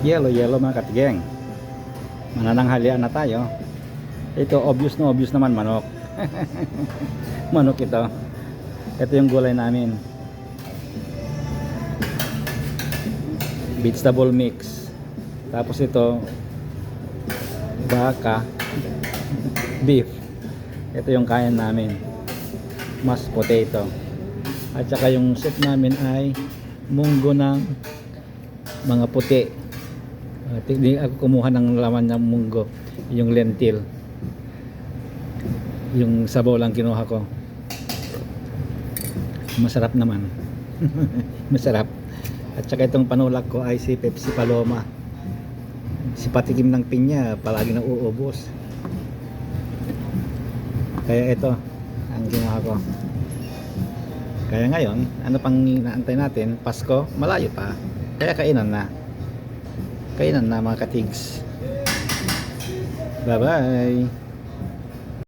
Yellow, yellow mga katigeng. Manananghalian na tayo. Ito, obvious na obvious naman manok. manok ito. Ito yung gulay namin. Vegetable mix. Tapos ito, baka, beef. Ito yung kain namin. Mashed potato. At saka yung soup namin ay munggo ng mga puti. Hindi ako kumuha ng laman ng munggo, yung lentil. Yung sabaw lang kinuha ko. Masarap naman. Masarap. At saka itong panulak ko ay si Pepsi Paloma. Si patikim ng pinya, palagi na uubos. Kaya ito, ang ginawa ko. Kaya ngayon, ano pang inaantay natin? Pasko, malayo pa. Kaya kainan na. Kainan na mga katigs. Bye-bye.